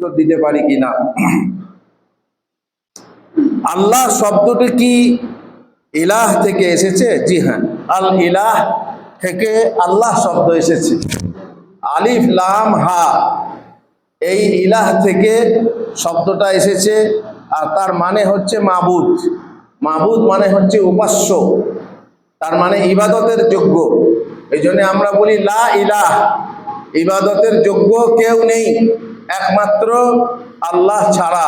উত্তর দিতে পারি কিনা? আল্লাহ শব্দটি কি ইলাহ থেকে এসেছে? জি হ্যাঁ। আল ইলাহ থেকে আল্লাহ শব্দ এসেছে। আলিফ, লাম, হা। এই ইলাহ থেকে শব্দটা এসেছে আর তার মানে হচ্ছে মাবুদ। মাবুদ মানে হচ্ছে উপাস্য। তার মানে ইবাদতের যোগ্য। এই জন্য আমরা বলি লা ইলাহ। ইবাদতের যোগ্য কেউ নেই। একমাত্র আল্লাহ ছাড়া।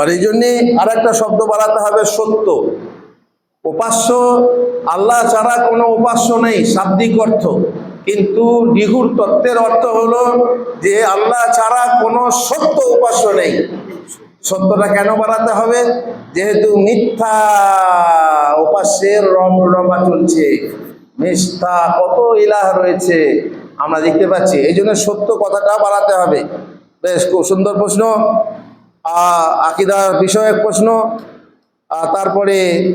আর এই জন্যে আর একটা শব্দ বাড়াতে হবে, সত্য। উপাস্য আল্লাহ ছাড়া কোনো উপাস্য নেই, শাব্দিক অর্থ। কিন্তু নিগুড় তত্ত্বের অর্থ হলো যে আল্লাহ ছাড়া কোনো সত্য উপাস্য নেই। সত্যটা কেন বাড়াতে হবে? যেহেতু মিথ্যা উপাস্যের রম রমা চলছে। মিথ্যা কত ইলাহ রয়েছে। আমরা দেখতে পাচ্ছি। এই জন্য সত্য কথাটা বাড়াতে হবে। বেশ, খুব সুন্দর প্রশ্ন। আকিদার বিষয়ক প্রশ্ন। তারপরে,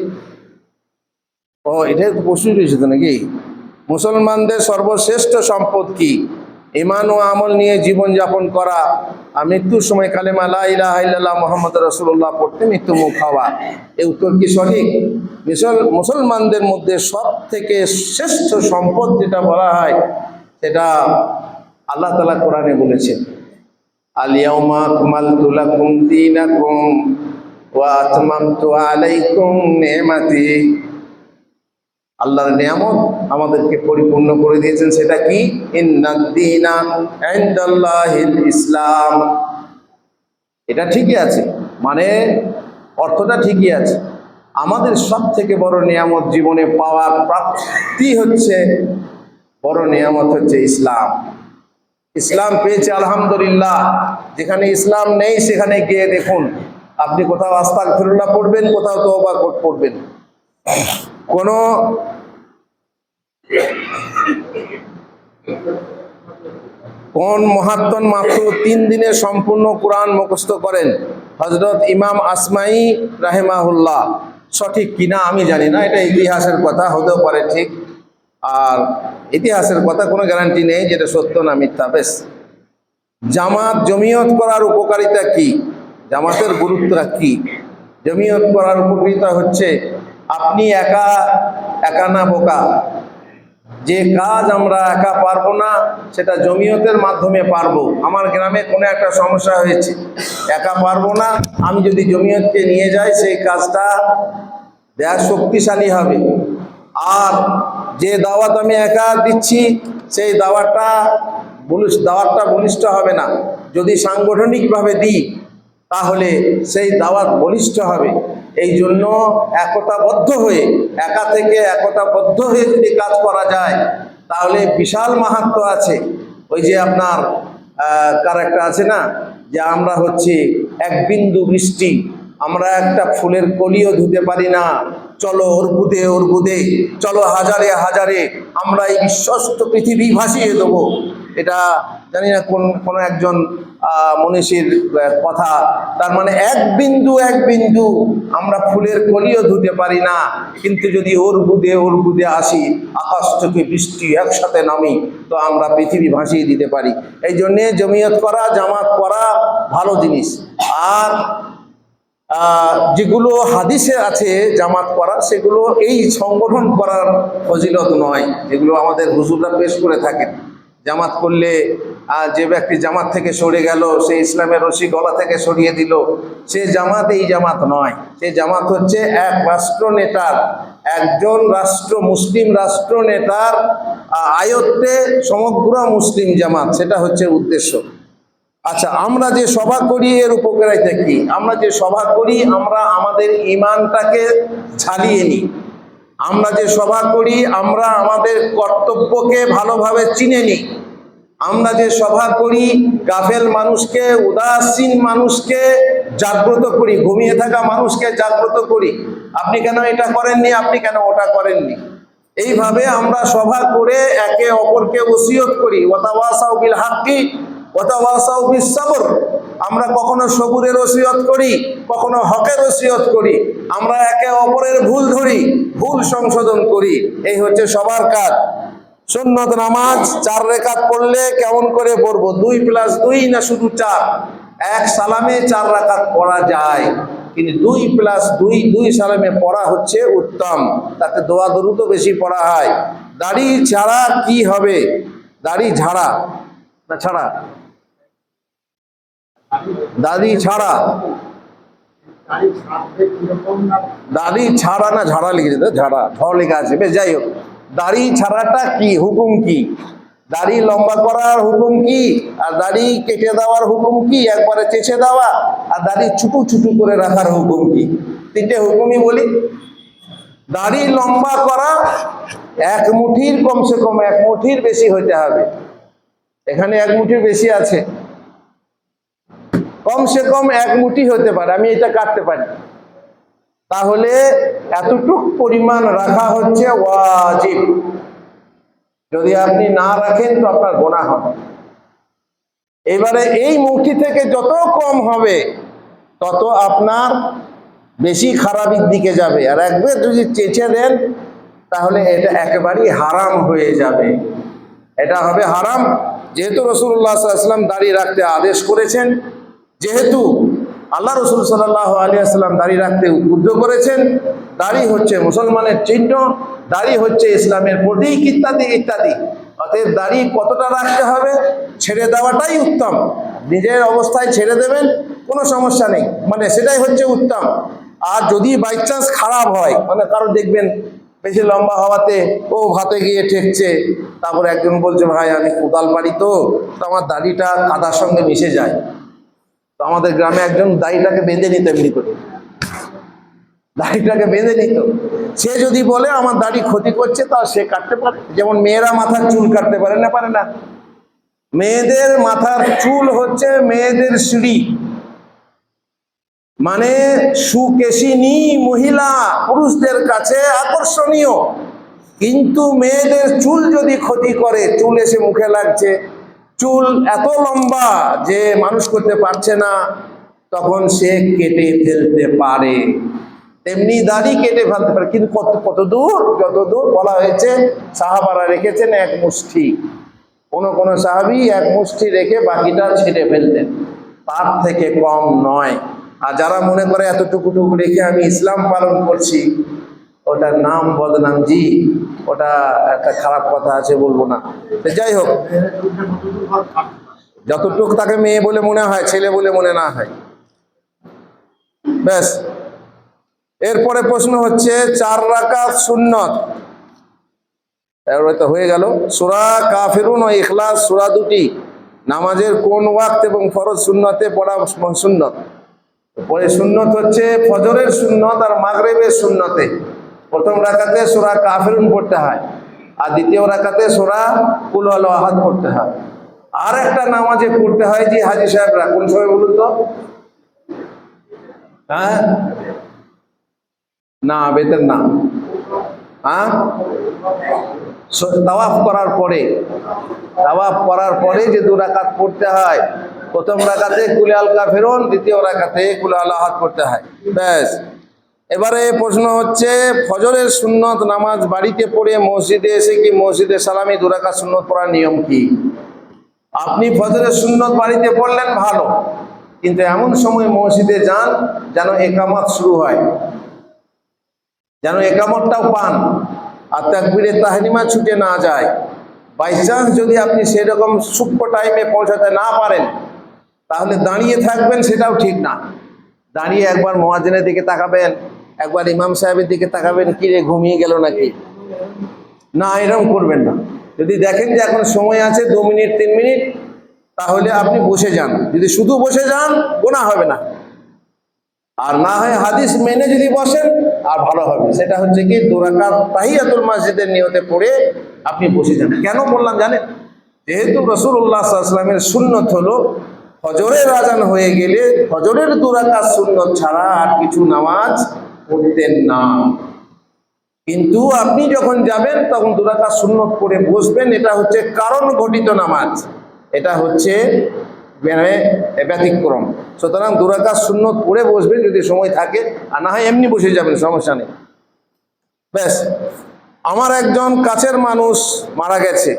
ও এটা তো প্রশ্ন রয়েছে তো নাকি? মুসলমানদের সর্বশ্রেষ্ঠ সম্পদ কি? ইমান ও আমল নিয়ে জীবন যাপন করা আর মৃত্যুর সময় কালেমা লা ইলাহা ইল্লাল্লাহ মোহাম্মদ রসুল্লাহ পড়তে মৃত্যু মুখ হওয়া এই উত্তর কি সঠিক? মুসল- মুসলমানদের মধ্যে সব থেকে শ্রেষ্ঠ সম্পদ যেটা বলা হয় সেটা আল্লাহ তালা কোরআনে বলেছেন আতমামতু আলাইকুম নিয়ামত আমাদেরকে পরিপূর্ণ করে দিয়েছেন, সেটা কি? ইসলাম। এটা ঠিকই আছে মানে অর্থটা ঠিকই আছে। আমাদের সব থেকে বড় নিয়ামত জীবনে পাওয়ার প্রাপ্তি হচ্ছে বড় নিয়ামত হচ্ছে ইসলাম। ইসলাম পেয়েছে আলহামদুলিল্লাহ। যেখানে ইসলাম নেই, সেখানে গিয়ে দেখুন, আপনি কোথাও আস্তাক ফিরুল্লাহ পড়বেন, কোথাও তওবা কর- পড়বেন। কোনো কোন মহাত্মন মাত্র তিন দিনে সম্পূর্ণ কোরআন মুখস্থ করেন? হজরত ইমাম আসমাই রাহেমাহুল্লাহ। সঠিক কিনা আমি জানি না, এটা ইতিহাসের কথা, হতেও পারে ঠিক। আর ইতিহাসের কথা কোনো গ্যারান্টি নেই যেটা সত্য না মিথ্যা বেশ জামাত জমিয়ত করার উপকারিতা কি? জামাতের গুরুত্বটা কি? জমিয়ত করার উপকারিতা হচ্ছে আপনি একা একা না বোকা। যে কাজ আমরা একা পারব না, সেটা জমিয়তের মাধ্যমে পারব। আমার গ্রামে কোনো একটা সমস্যা হয়েছে। একা পারব না, আমি যদি জমিয়তকে নিয়ে যাই, সেই কাজটা দেয়া শক্তিশালী হবে। আর যে দাওয়াত আমি একা দিচ্ছি, সেই দাওয়াতটা দাওয়াতটা বলিষ্ঠ হবে না। যদি সাংগঠনিকভাবে দিই, তাহলে সেই দাওয়াত বলিষ্ঠ হবে। এই জন্য একতাবদ্ধ হয়ে, একা থেকে একতাবদ্ধ হয়ে যদি কাজ করা যায়, তাহলে বিশাল মাহাত্ম আছে। ওই যে আপনার কার একটা আছে না, যে আমরা হচ্ছে এক বিন্দু বৃষ্টি, আমরা একটা ফুলের কলিও ধুতে পারি না। চলো অর্বুদে অর্বুদে চলো হাজারে হাজারে, আমরা এই বিশ্বস্ত পৃথিবী ভাসিয়ে দেবো। এটা জানি না কোন, কোনো একজন মনীষীর কথা। তার মানে এক বিন্দু এক বিন্দু আমরা ফুলের কলিও ধুতে পারি না। কিন্তু যদি ওর বুদে ওর বুদে আসি, আকাশ থেকে বৃষ্টি একসাথে নামি, তো আমরা পৃথিবী ভাসিয়ে দিতে পারি। এই জন্যে জমিয়ত করা, জামাত করা ভালো জিনিস। আর যেগুলো হাদিসে আছে জামাত করা সেগুলো এই সংগঠন করার ফজিলত নয়, যেগুলো আমাদের হুজুররা পেশ করে থাকেন। জামাত করলে যে ব্যক্তি জামাত থেকে সরে গেল, সে ইসলামের রশি গলা থেকে সরিয়ে দিল, সে জামাত এই জামাত নয়। সে জামাত হচ্ছে এক রাষ্ট্র নেতার, একজন রাষ্ট্র, মুসলিম রাষ্ট্র নেতার আয়ত্তে সমগ্র মুসলিম জামাত, সেটা হচ্ছে উদ্দেশ্য। আচ্ছা আমরা যে সভা করি, এর উপকারিতা কি? আমরা যে সভা করি, আমরা আমাদের ইমানটাকে ঝালিয়ে নিই। আমরা যে সভা করি, আমরা আমাদের কর্তব্যকে ভালোভাবে চিনে নিই। আমরা যে সভা করি, গাফেল মানুষকে, উদাসীন মানুষকে জাগ্রত করি, ঘুমিয়ে থাকা মানুষকে জাগ্রত করি। আপনি কেন এটা করেননি? আপনি কেন ওটা করেননি? এইভাবে আমরা সভা করে একে অপরকে ওসিয়ত করি। ওয়াতাওয়াসাউ বিল হাক্কি সাবর আমরা কখনো সবুরের ওসিয়ত করি, কখনো হকের ওসিয়ত করি। আমরা একে অপরের ভুল ধরি, ভুল সংশোধন করি। এই হচ্ছে সবার কাজ। সুন্নত নামাজ চার রেখাত পড়লে কেমন করে পড়ব? দুই প্লাস দুই না শুধু চার? এক সালামে চার রাকাত পড়া যায়। কিন্তু দুই প্লাস দুই দুই সালামে পড়া হচ্ছে উত্তম। তাতে দোয়া দরুদ বেশি পড়া হয়। দাড়ি ছাড়া কি হবে? দাড়ি ঝাড়া না ছাড়া? দাড়ি ছাড়া। দাড়ি ছাড়া না ঝাড়া লিখেছে ঝাড়া, ঝড় লেখা আছে। বেশ, যাই হোক। দাড়ি ছাড়াটা কি? হুকুম কি? দাড়ি লম্বা করার হুকুম কি? আর দাড়ি কেটে দেওয়ার হুকুম কি? একবারে চেঁচে দেওয়া? আর দাড়ি ছুটু ছুটু করে রাখার হুকুম কি? তিনটে হুকুমই বলি। দাড়ি লম্বা করা, এক মুঠির কমসে কম এক মুঠির বেশি হতে হবে। এখানে এক মুঠির বেশি আছে। কমসে কম এক মুঠি হতে পারে, আমি এটা কাটতে পারি। তাহলে এতটুক পরিমাণ রাখা হচ্ছে ওয়াজিব। যদি আপনি না রাখেন তো আপনার গোনা হবে। এবারে এই মুঠি থেকে যত কম হবে, তত আপনার বেশি খারাপের দিকে যাবে। আর একবার যদি চেঁচে দেন, তাহলে এটা একেবারেই হারাম হয়ে যাবে। এটা হবে হারাম। যেহেতু রসুল্লাহ আসলাম দাঁড়িয়ে রাখতে আদেশ করেছেন যেহেতু আল্লাহ রসুল সাল্লাহ আলিয়াল্লাম দাঁড়িয়ে রাখতে উদ্বুদ্ধ করেছেন, দাড়ি হচ্ছে মুসলমানের চিহ্ন, দাড়ি হচ্ছে ইসলামের প্রতীক ইত্যাদি ইত্যাদি। অতএব দাড়ি কতটা রাখতে হবে ছেড়ে দেওয়াটাই উত্তম। নিজের অবস্থায় ছেড়ে দেবেন, কোনো সমস্যা নেই। মানে সেটাই হচ্ছে উত্তম। আর যদি বাই চান্স খারাপ হয় মানে কারও দেখবেন বেশি লম্বা হওয়াতে, ও ভাতে গিয়ে ঠেকছে, তারপর একজন বলছে, ভাই, আমি কোদাল পারি তো আমার দাড়িটা কাদার সঙ্গে মিশে যায়। তো আমাদের গ্রামে একজন দাড়িটাকে বেঁধে নিত এমনি করে। দাড়িটাকে বেঁধে নিত। সে যদি বলে, আমার দাড়ি ক্ষতি করছে, তা সে কাটতে পারে। যেমন মেয়েরা মাথার চুল কাটতে পারে না পারে না। মেয়েদের মাথার চুল হচ্ছে মেয়েদের সিঁড়ি। মানে সুকেশিনী মহিলা পুরুষদের কাছে আকর্ষণীয়। কিন্তু মেয়েদের চুল যদি ক্ষতি করে, চুল এসে মুখে লাগছে। চুল এত লম্বা যে মানুষ করতে পারছে না, তখন সে কেটে ফেলতে পারে। তেমনি দাড়ি কেটে ফেলতে পারে, কিন্তু কত কত দূর, যত দূর বলা হয়েছে, সাহাবারা রেখেছেন এক মুষ্টি। কোন কোন সাহাবি এক মুষ্টি রেখে বাকিটা ছেড়ে ফেলতেন। তার থেকে কম নয়। আর যারা মনে করে এতটুকুটুকু রেখে আমি ইসলাম পালন করছি ওটার নাম বদনাম জি, ওটা একটা খারাপ কথা আছে বলব না। যাই হোক, যতটুক তাকে মেয়ে বলে মনে হয়, ছেলে বলে মনে না হয়। ব্যাস। এরপরে প্রশ্ন হচ্ছে, চার রাকাত সুন্নত। তো হয়ে গেল। সুরা কাফিরুন ও ইখলাস, সুরা দুটি। নামাজের কোন ওয়াক্ত এবং ফরজ সুন্নতে পড়া সুন্নত? পরে সুন্নত হচ্ছে ফজরের সুন্নত আর মাগরেবের সুন্নতে। প্রথম রাকাতে সুরা কাফিরুন পড়তে হয় আর দ্বিতীয় রাকাতে সুরা কুল আল আহাদ পড়তে হয়। আর একটা নামাজে পড়তে হয় যে হাজি সাহেবরা, কোন সময় বলুন তো? হ্যাঁ? না, বেতের না। হ্যাঁ? তাওয়াফ করার পরে, তাওয়াফ করার পরে যে দু রাকাত পড়তে হয়, প্রথম রাকাতে কুলে আলকা ফেরন দ্বিতীয় রাকাতে কুলে আল্লাহ হাত পড়তে হয়। ব্যাস। এবারে প্রশ্ন হচ্ছে, ফজরের সুন্নত নামাজ বাড়িতে পড়ে মসজিদে এসে কি মসজিদে সালামি দু রাকাত সুন্নত পড়ার নিয়ম কি? আপনি ফজরের সুন্নত বাড়িতে পড়লেন ভালো, কিন্তু এমন সময় মসজিদে যান যেন একামত শুরু হয়। যেন একামতটাও পান আর তাকবিরে তাহরিমা ছুটে না যায়। বাই চান্স যদি আপনি সেরকম সূক্ষ্ম টাইমে পৌঁছাতে না পারেন, তাহলে দাঁড়িয়ে থাকবেন সেটাও ঠিক না। দাঁড়িয়ে একবার মহাজনের দিকে তাকাবেন একবার ইমাম সাহেবের দিকে তাকাবেন, কি রে, ঘুমিয়ে গেল নাকি? না, এরকম করবেন না। যদি দেখেন যে এখন সময় আছে দু মিনিট, তিন মিনিট, তাহলে আপনি বসে যান। যদি শুধু বসে যান গোনা হবে না। আর না হয় হাদিস মেনে যদি বসেন, আর ভালো হবে। সেটা হচ্ছে কি, দুরাকাত তাহিয়াতুল মসজিদের নিয়তে পড়ে আপনি বসে যান। কেন বললাম জানেন? যেহেতু রসুল্লাহ সাল্লামের সুন্নত হলো হজরের আজান হয়ে গেলে হজরের দুরাকাত সুন্নত ছাড়া আর কিছু নামাজ পড়তেন না। কিন্তু আপনি যখন যাবেন, তখন দুরাকাত সুন্নত করে বসবেন। এটা হচ্ছে কারণ ঘটিত নামাজ। এটা হচ্ছে মানে ব্যতিক্রম। সুতরাং দুরাকাত সুন্নত পড়ে বসবেন যদি সময় থাকে, আর না হয় এমনি বসে যাবেন, সমস্যা নেই। ব্যাস, আমার একজন কাছের মানুষ মারা গেছে।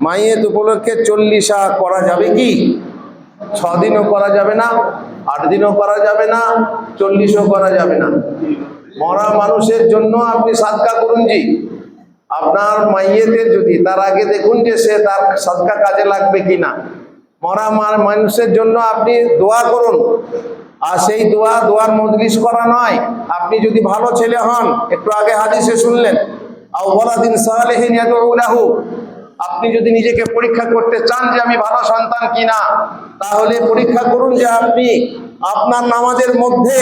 মাইয়েত উপলক্ষে চল্লিশা করা যাবে কি? ছ দিনও করা যাবে না আট দিনও করা যাবে না, চল্লিশও করা যাবে না। মরা মানুষের জন্য আপনি সাদকা করুন জি। আপনার মাইয়েতে যদি, তার আগে দেখুন যে সে তার সাদকা কাজে লাগবে কিনা। মরা মানুষের জন্য আপনি দোয়া করুন। আর সেই দোয়া দোয়ার মজলিস করা নয়। আপনি যদি ভালো ছেলে হন, একটু আগে হাদিসে শুনলেন, আও ওয়ালাদিন সালেহিন আপনি যদি নিজেকে পরীক্ষা করতে চান যে আমি ভালো সন্তান কিনা, তাহলে পরীক্ষা করুন যে আপনি আপনার নামাজের মধ্যে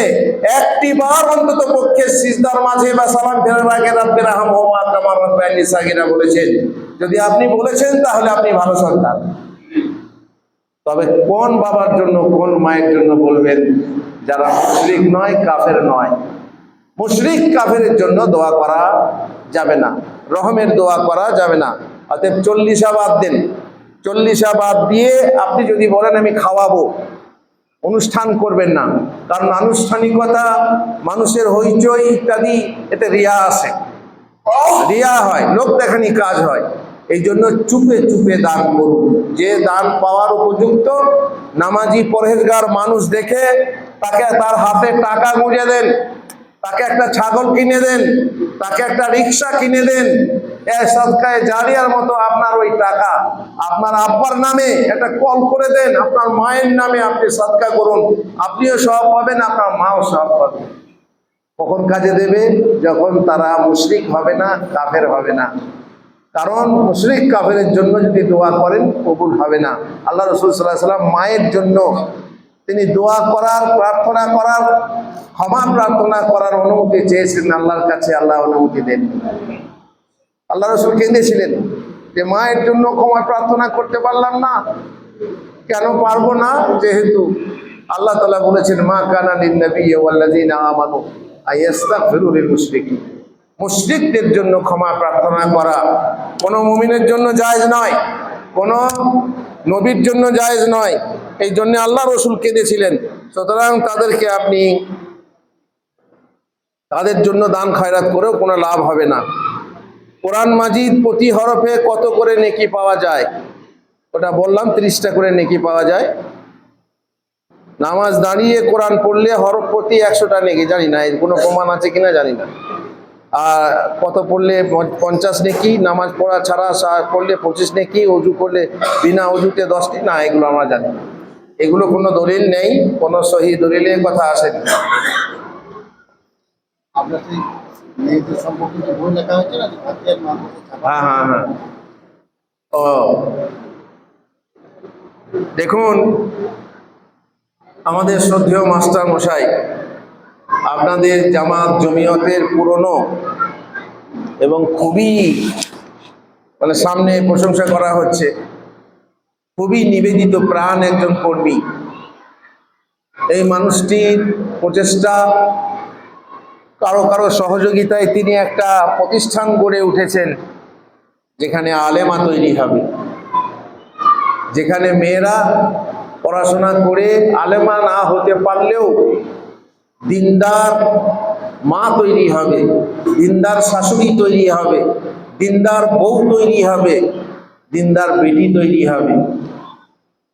একটি বার অন্তত পক্ষে সিজদার মাঝে বা সালাম ফেরার আগে রাব্বির মাকামার রাব্বানি সাগিরা বলেছেন। যদি আপনি বলেছেন, তাহলে আপনি ভালো সন্তান। তবে কোন বাবার জন্য, কোন মায়ের জন্য বলবেন, যারা মুশরিক নয়, কাফের নয়। মুশরিক কাফের জন্য দোয়া করা যাবে না। রহমের দোয়া করা যাবে না। অতএব চল্লিশা বাদ দেন। চল্লিশা বাদ দিয়ে আপনি যদি বলেন, আমি খাওয়াবো। অনুষ্ঠান করবেন না। কারণ আনুষ্ঠানিকতা, মানুষের হইচই ইত্যাদি, এতে রিয়া আসে রিয়া হয়, লোক দেখানি কাজ হয়। এই জন্য চুপে চুপে দান করুন। যে দান পাওয়ার উপযুক্ত, নামাজি পরহেজগার মানুষ দেখে তাকে তার হাতে টাকা গুঁজে দেন। তাকে একটা ছাগল কিনে দেন, তাকে একটা রিক্সা কিনে দেন। সৎকায় জারিয়ার মতো আপনার ওই টাকা, আপনার আব্বার নামে একটা কল করে দেন, আপনার মায়ের নামে আপনি সৎকা করুন। আপনিও সব পাবেন, আপনার মাও সব পাবেন। কখন কাজে দেবে? যখন তারা মুশরিক হবে না, কাফের হবে না। কারণ মুশরিক কাফের জন্য যদি দোয়া করেন, কবুল হবে না। আল্লাহ রসুল সাল্লাহ সাল্লাম মায়ের জন্য তিনি দোয়া করার, প্রার্থনা করার ক্ষমা প্রার্থনা করার অনুমতি চেয়েছিলেন আল্লাহর কাছে, আল্লাহ অনুমতি দেন আল্লাহ রসুল কেঁদেছিলেন যে, মায়ের জন্য ক্ষমা প্রার্থনা করতে পারলাম না। কেন পারব না? যেহেতু আল্লাহ তালা বলেছেন, মা কানা লিন্নবী ওয়াল্লাযীনা আমানু আইয়াস্তাগফিরু লিল মুশরিকিন মুশরিকদের জন্য ক্ষমা প্রার্থনা করা কোনো মুমিনের জন্য জায়েজ নয়, কোনো নবীর জন্য জায়েজ নয়। এই জন্য আল্লাহ রসুল কেঁদেছিলেন। সুতরাং তাদেরকে আপনি তাদের জন্য দান খয়রাত করেও কোনো লাভ হবে না। কোরআন মাজিদ প্রতি হরফে কত করে নেকি পাওয়া যায়? ওটা বললাম, তিরিশটা করে নেকি পাওয়া যায়। নামাজ দাঁড়িয়ে কোরআন পড়লে হরফ প্রতি একশোটা নেকি, জানি না, এর কোনো প্রমাণ আছে কিনা জানি না। আর কত পড়লে পঞ্চ- পঞ্চাশ নেকি, নামাজ পড়া ছাড়া পড়লে পঁচিশ নেকি অজু করলে বিনা অজুতে দশটি? না, এগুলো আমরা জানি। এগুলো কোনো দলিল নেই, কোনো সহি দলিলের কথা আসেনি। হ্যাঁ হ্যাঁ হ্যাঁ। ও। দেখুন, আমাদের শ্রদ্ধেয় মাস্টার মশাই, আপনাদের জামাত জমিয়তের পুরনো এবং খুবই মানে সামনে প্রশংসা করা হচ্ছে, খুবই নিবেদিত প্রাণ একজন কর্মী। এই মানুষটির প্রচেষ্টা কারও কারও সহযোগিতায় তিনি একটা প্রতিষ্ঠান গড়ে উঠেছেন, যেখানে আলেমা তৈরি হবে। যেখানে মেয়েরা পড়াশোনা করে আলেমা না হতে পারলেও দিনদার মা তৈরি হবে, দিনদার শাশুড়ি তৈরি হবে, দিনদার বউ তৈরি হবে, দিনদার বেটি তৈরি হবে।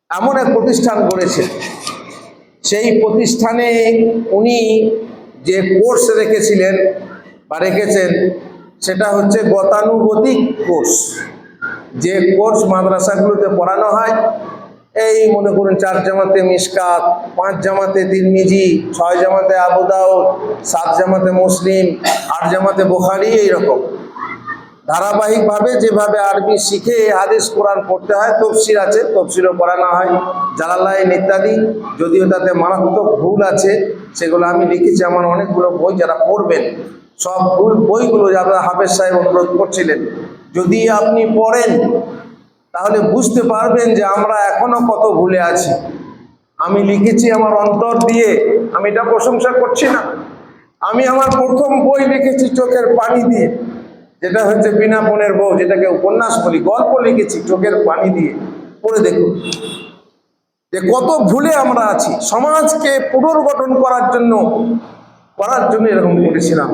এমন এক প্রতিষ্ঠান করেছে সেই প্রতিষ্ঠানে উনি যে কোর্স রেখেছিলেন বা রেখেছেন, সেটা হচ্ছে গতানুগতিক কোর্স। যে কোর্স মাদ্রাসাগুলোতে পড়ানো হয়, এই মনে করুন চার জামাতে মিসকাত, পাঁচ জামাতে তিন মিজি ছয় জামাতে আবুদাউদ সাত জামাতে মুসলিম, আট জামাতে বোখারি, এইরকম। ধারাবাহিকভাবে যেভাবে আরবি শিখে হাদিস কোরআন পড়তে হয়, তফসির আছে, তফসিরও পড়ানো হয়, জালালাইন ইত্যাদি, যদিও তাতে মারাত্মক ভুল আছে, সেগুলো আমি লিখেছি আমার অনেকগুলো বই যারা পড়বেন, সব ভুল বইগুলো যারা হাফেজ সাহেব অনুরোধ করছিলেন, যদি আপনি পড়েন, তাহলে বুঝতে পারবেন যে আমরা এখনও কত ভুলে আছি। আমি লিখেছি আমার অন্তর দিয়ে, আমি এটা প্রশংসা করছি না। আমি আমার প্রথম বই লিখেছি চোখের পানি দিয়ে। যেটা হচ্ছে বিনা পনেরো বউ, যেটাকে উপন্যাস বলি গল্প লিখেছি চোখের পানি দিয়ে, পড়ে দেখুন। যে কত ভুলে আমরা আছি, সমাজকে পুনর্গঠন করার জন্য করার জন্য এরকম করেছিলাম।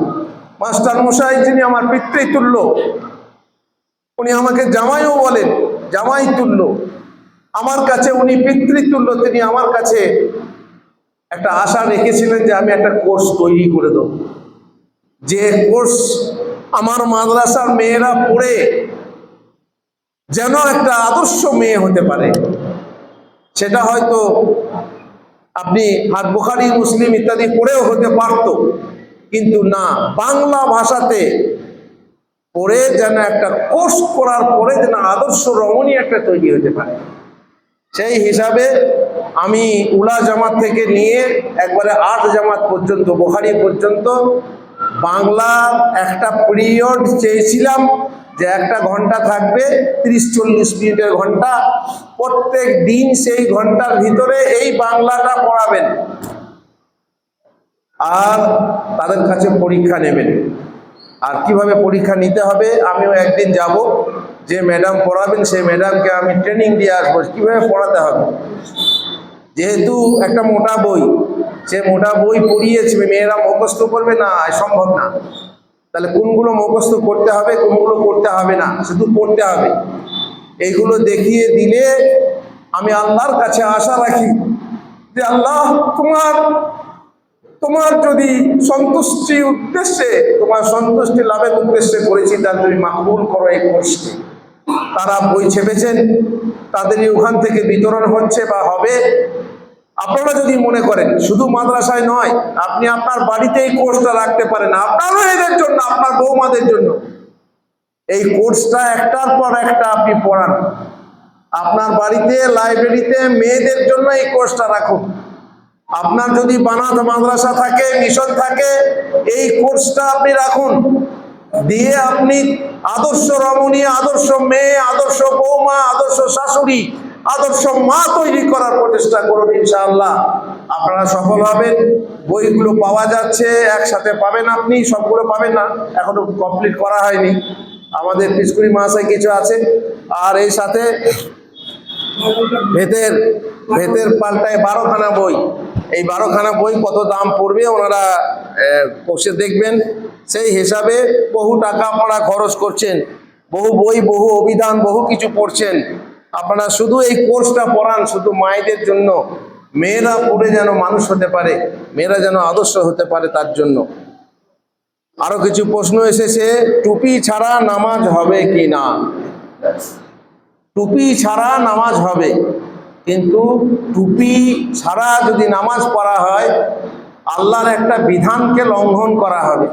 মাস্টার মশাই যিনি আমার পিতৃ তুল্য, উনি আমাকে জামাইও বলেন, জামাই তুল্য। আমার কাছে উনি পিতৃতুল্য তিনি আমার কাছে একটা আশা রেখেছিলেন যে আমি একটা কোর্স তৈরি করে দেব। যে কোর্স আমার মাদ্রাসার মেয়েরা পড়ে যেন একটা আদর্শ মেয়ে হতে পারে। সেটা হয়তো আপনি হাত বুখারি, মুসলিম ইত্যাদি পড়েও হতে পারত, কিন্তু না, বাংলা ভাষাতে পড়ে যেন একটা কোর্স করার পরে যেন আদর্শ রমণী একটা তৈরি হতে পারে। সেই হিসাবে আমি উলা জামাত থেকে নিয়ে একবারে আট জামাত পর্যন্ত, বোখারি পর্যন্ত বাংলার একটা পিরিয়ড চেয়েছিলাম যে একটা ঘণ্টা থাকবে, তিরিশ চল্লিশ মিনিটের ঘণ্টা। প্রত্যেক দিন সেই ঘণ্টার ভিতরে এই বাংলাটা পড়াবেন। আর তাদের কাছে পরীক্ষা নেবেন। আর কীভাবে পরীক্ষা নিতে হবে আমিও একদিন যাব। যে ম্যাডাম পড়াবেন, সেই ম্যাডামকে আমি ট্রেনিং দিয়ে আসব। কীভাবে পড়াতে হবে? যেহেতু একটা মোটা বই সে মোটা বই পড়িয়েছে, মেয়েরা মুখস্থ করবে না সম্ভব না। তাহলে কোনগুলো মুখস্থ করতে হবে, কোনগুলো করতে হবে না? শুধু পড়তে হবে। এইগুলো দেখিয়ে দিলে আমি আল্লাহর কাছে আশা রাখি যে আল্লাহ তোমার তোমার যদি সন্তুষ্টি উদ্দেশ্যে, তোমার সন্তুষ্টি লাভের উদ্দেশ্যে করেছি তার তুমি মাকবুল করো এই কোর্সটি। তারা বই ছেপেছেন, তাদেরই ওখান থেকে বিতরণ হচ্ছে বা হবে। আপনারা যদি মনে করেন, শুধু মাদ্রাসায় নয়, আপনি আপনার বাড়িতে এই কোর্সটা রাখতে পারেন আপনার মেয়েদের জন্য, আপনার বৌমাদের জন্য। এই কোর্সটা একটার পর একটা আপনি পড়ান। আপনার বাড়িতে লাইব্রেরিতে মেয়েদের জন্য এই কোর্সটা রাখুন। আপনার যদি বানাত মাদ্রাসা থাকে মিশন থাকে, এই কোর্সটা আপনি রাখুন। দিয়ে আপনি আদর্শ রমণী, আদর্শ মেয়ে, আদর্শ বৌমা, আদর্শ শাশুড়ি আদর্শ মা তৈরি করার প্রচেষ্টা করুন ইনশাআল্লাহ। আপনারা সফল হবেন, বইগুলো পাওয়া যাচ্ছে, একসাথে পাবেন আপনি, সবগুলো পাবেন না, এখনও কমপ্লিট করা হয়নি। আমাদের পিসকুড়ি মাসায় কিছু আছে, আর এই সাথে ভেতের ভেতের পাল্টায় বারোখানা বই। এই বারোখানা বই কত দাম পড়বে ওনারা বসে দেখবেন। সেই হিসাবে বহু টাকা আপনারা খরচ করছেন। বহু বই, বহু অভিধান, বহু কিছু পড়ছেন। আপনারা শুধু এই কোর্সটা পড়ান, শুধু মায়েদের জন্য। মেয়েরা পড়ে যেন মানুষ হতে পারে, মেয়েরা যেন আদর্শ হতে পারে তার জন্য। আরও কিছু প্রশ্ন এসেছে, টুপি ছাড়া নামাজ হবে কি না? টুপি ছাড়া নামাজ হবে, কিন্তু টুপি ছাড়া যদি নামাজ পড়া হয়, আল্লাহর একটা বিধানকে লঙ্ঘন করা হবে।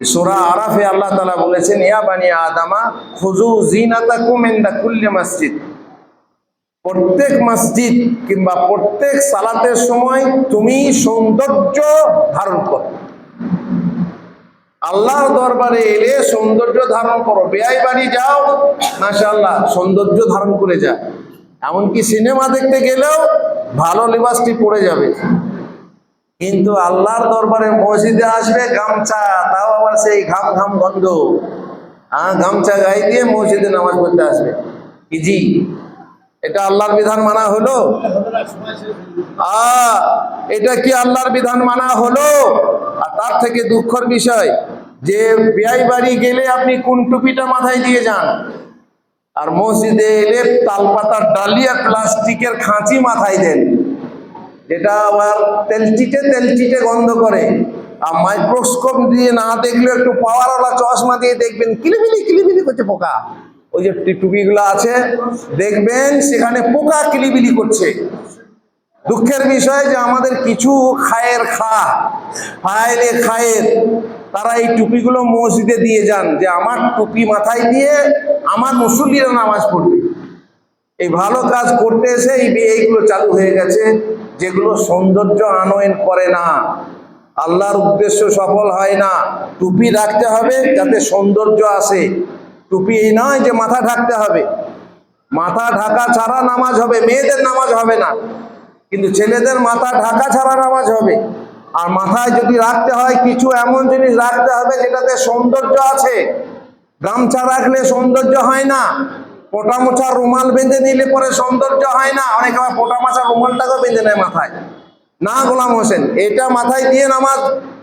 সোরা আরাফে আল্লাহ তালা বলেছেন, ইয়া বানি আদামা খুজু জিনাতাকুম ইনদা কুল্লি মসজিদ। প্রত্যেক মসজিদ কিংবা প্রত্যেক সালাতের সময় তুমি সৌন্দর্য ধারণ করো। আল্লাহর দরবারে এলে সৌন্দর্য ধারণ করো। বেয়াই বাড়ি যাও, মাশাআল্লাহ, সৌন্দর্য ধারণ করে যা এমনকি সিনেমা দেখতে গেলেও ভালো লেবাসটি পড়ে যাবে। কিন্তু আল্লাহর দরবারে মসজিদে আসবে গামছা তাও আবার সেই ঘাম ঘাম গন্ধ। হ্যাঁ গামছা গায়ে দিয়ে মসজিদে নামাজ পড়তে আসবে। কি জি? এটা আল্লাহর বিধান মানা হলো। আ এটা কি আল্লাহর বিধান মানা হলো? আর তার থেকে দুঃখর বিষয় যে বিয়াই বাড়ি গেলে আপনি কোন টুপিটা মাথায় দিয়ে যান? আর মসজিদে এলে তালপাতার ডালিয়া প্লাস্টিকের খাঁচি মাথায় দেন। যেটা আবার তেলচিটে তেলচিটে গন্ধ করে। আর মাইক্রোস্কোপ দিয়ে না দেখলে একটু পাওয়ারওয়ালা চশমা দিয়ে দেখবেন কিলিবিলি কিলিবিলি করছে পোকা। ওই যে টুপিগুলো আছে, দেখবেন সেখানে পোকা কিলিবিলি করছে। দুঃখের বিষয় যে আমাদের কিছু খায়ের খা খায়ের খায়ের, তারা এই টুপিগুলো মসজিদে দিয়ে যান যে আমার টুপি মাথায় দিয়ে আমার মুসল্লিরা নামাজ পড়বে। এই ভালো কাজ করতে এসে এই এইগুলো চালু হয়ে গেছে। যেগুলো সৌন্দর্য আনয়ন করে না। আল্লাহর উদ্দেশ্য সফল হয় না। টুপি রাখতে হবে যাতে সৌন্দর্য আসে। টুপি এই নয় যে মাথা ঢাকতে হবে। মাথা ঢাকা ছাড়া নামাজ হবে, মেয়েদের নামাজ হবে না। কিন্তু ছেলেদের মাথা ঢাকা ছাড়া নামাজ হবে। আর মাথায় যদি রাখতে হয়, কিছু এমন জিনিস রাখতে হবে যেটাতে সৌন্দর্য আছে। গামছা রাখলে সৌন্দর্য হয় না। পোটা মোছা রুমাল বেঁধে নিলে পরে সৌন্দর্য হয় না। অনেক আবার পোটা মোছা রুমালটাকেও বেঁধে নেয় মাথায়। না, গোলাম হোসেন, এটা মাথায় দিয়ে নামাজ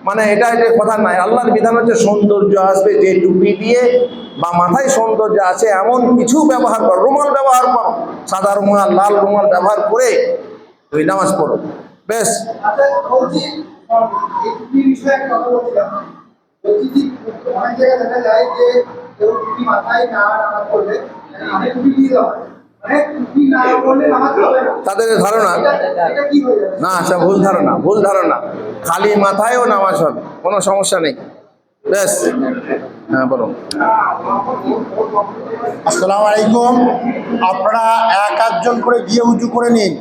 মানে এটা এটা কথা নাই আল্লাহর বিধান হচ্ছে সৌন্দর্য আসবে যে টুপি দিয়ে বা মাথায় সৌন্দর্য আছে এমন কিছু ব্যবহার করো। রুমাল ব্যবহার করো। সাদা রুমাল, লাল রুমাল ব্যবহার করে তুমি নামাজ পড়ো। বেশ আচ্ছা দেখা যায় যে মাথায় না তাদের ধারণা? না আচ্ছা ভুল ধারণা ভুল ধারণা। খালি মাথায়ও নামাজ হবে, কোনো সমস্যা নেই। বেশ হ্যাঁ আলাইকুম। আপনারা এক করে গিয়ে করে নিন।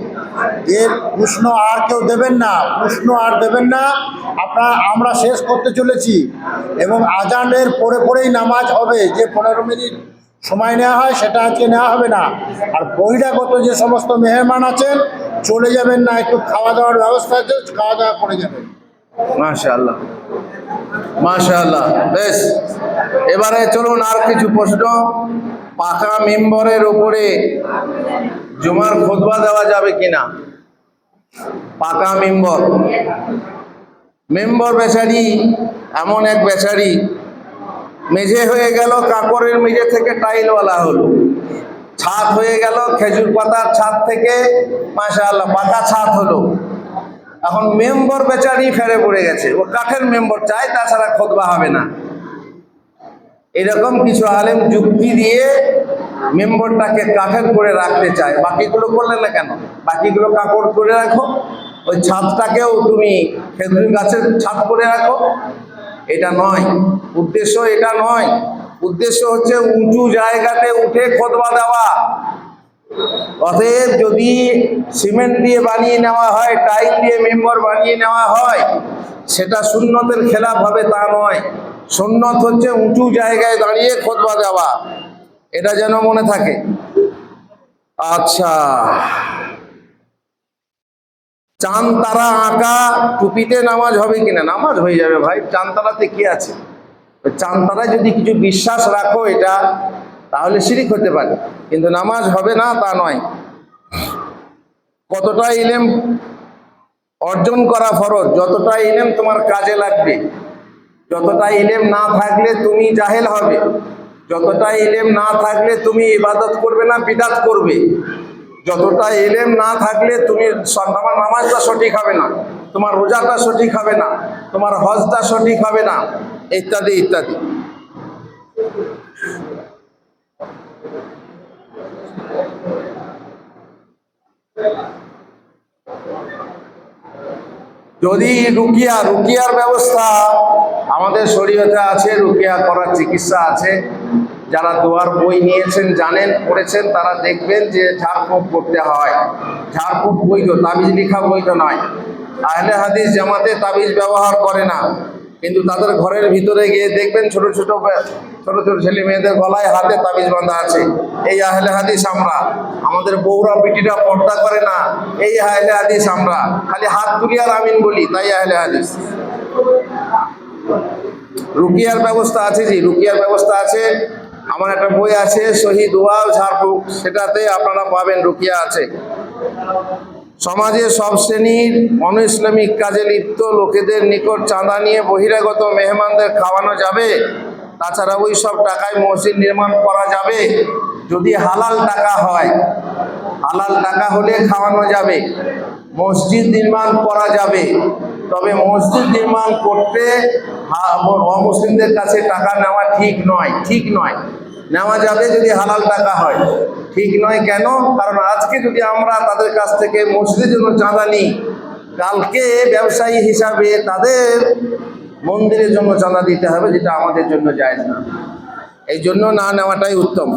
এর প্রশ্ন আর কেউ দেবেন না, প্রশ্ন আর দেবেন না। আমরা শেষ করতে চলেছি এবং আজানের পরে পরেই নামাজ হবে, যে পনেরো মিনিট সময় নেওয়া হয়, সেটা আজকে নেওয়া হবে না। আর বহিরাগত যে সমস্ত মেহমান আছেন, চলে যাবেন না, একটু খাওয়া দাওয়ার ব্যবস্থা আছে খাওয়া দাওয়া করে যাবেন। মাশাআল্লাহ। মাশাআল্লাহ। বেশ। এবারে চলুন আর কিছু প্রশ্ন। পাকা মেম্বরের উপরে জুমার খোদবা দেওয়া যাবে কিনা? পাকা মেম্বর। মেম্বর বেচারি, এমন এক বেচারি মেঝে হয়ে গেল কাপড়ের মেঝে থেকে টাইলওয়ালা হলো। ছাদ হয়ে গেল খেজুর পাতার ছাদ থেকে, মাশাআল্লাহ, পাকা ছাদ হলো। এখন মেম্বর বেচারি ফেরে পড়ে গেছে। ও কাঠের মেম্বর চাই, তাছাড়া খোদবা হবে না। এরকম কিছু আলেম যুক্তি দিয়ে মেম্বরটাকে কাঠের করে রাখতে চায়। বাকিগুলো করলে না কেন? বাকিগুলো কাপড় করে রাখো। ওই ছাদটাকেও তুমি খেজুর গাছের ছাদ করে রাখো। এটা নয়। উদ্দেশ্য এটা নয়। উদ্দেশ্য হচ্ছে উঁচু জায়গাতে উঠে খোদবা দেওয়া। অতএব যদি সিমেন্ট দিয়ে বানিয়ে নেওয়া হয়, টাইল দিয়ে মেম্বার বানিয়ে নেওয়া হয়, সেটা শূন্যতের খেলাফ হবে তা নয়। সুন্নত হচ্ছে উঁচু জায়গায় দাঁড়িয়ে খোদবা দেওয়া। এটা যেন মনে থাকে। আচ্ছা। চাঁদ তারা আঁকা টুপিতে নামাজ হবে কিনা? নামাজ হয়ে যাবে ভাই চাঁদ তারাতে কি আছে? চাঁদ তারায় যদি কিছু বিশ্বাস রাখো এটা, তাহলে শিরিক হতে পারে। কিন্তু নামাজ হবে না, তা নয়। কতটা ইলেম অর্জন করা ফরজ, যতটা ইলেম তোমার কাজে লাগবে, যতটা ইলেম না থাকলে তুমি জাহেল হবে, যতটা ইলেম না থাকলে তুমি ইবাদত করবে না, বিদাত করবে। যতটা এলেম না থাকলে তুমি তোমার নামাজটা সঠিক হবে না, তোমার রোজাটা সঠিক হবে না, তোমার হজটা সঠিক হবে না, ইত্যাদি ইত্যাদি। যদি রুকিয়া, রুকিয়ার ব্যবস্থা আমাদের শরীয়তে আছে, রুকিয়া করার চিকিৎসা আছে যারা দোয়ার বই নিয়েছেন, জানেন, পড়েছেন, তারা দেখবেন যে ঝাড়ফুঁক করতে হয়। ঝাড়ফুঁক বৈধ, তাবিজ লেখা বৈধ নয়। আহলে হাদিস জামাতে তাবিজ ব্যবহার করে না। কিন্তু তাদের ঘরের ভিতরে গিয়ে দেখবেন ছোট ছোট ছোট ছোট ছেলে মেয়েদের গলায় হাতে তাবিজ বাঁধা আছে। এই আহলে হাদিস আমরা, আমাদের বৌরা পিটিটা পর্দা করে না। এই আহলে হাদিস আমরা, খালি হাত তুলি আর আমিন বলি, তাই আহলে হাদিস। রুকিয়ার ব্যবস্থা আছে জি, রুকিয়ার ব্যবস্থা আছে। আমার একটা বই আছে, শহীদ ওয়া ঝাড়ফুঁক। সেটাতে আপনারা পাবেন, রুকিয়া আছে। সমাজে সব শ্রেণির অন ইসলামিক কাজে লিপ্ত লোকেদের নিকট চাঁদা নিয়ে বহিরাগত মেহমানদের খাওয়ানো যাবে। তাছাড়া ওই সব টাকায় মসজিদ নির্মাণ করা যাবে। যদি হালাল টাকা হয়, হালাল টাকা হলে খাওয়ানো যাবে। মসজিদ নির্মাণ করা যাবে। তবে মসজিদ নির্মাণ করতে অমুসলিমদের কাছে টাকা নেওয়া ঠিক নয় ঠিক নয়। নেওয়া যাবে যদি হালাল টাকা হয়। ঠিক নয় কেন? কারণ আজকে যদি আমরা তাদের কাছ থেকে মসজিদের জন্য চাঁদা নিই, কালকে ব্যবসায়ী হিসাবে তাদের মন্দিরের জন্য চাঁদা দিতে হবে, যেটা আমাদের জন্য যায় না। এই জন্য না নেওয়াটাই উত্তম।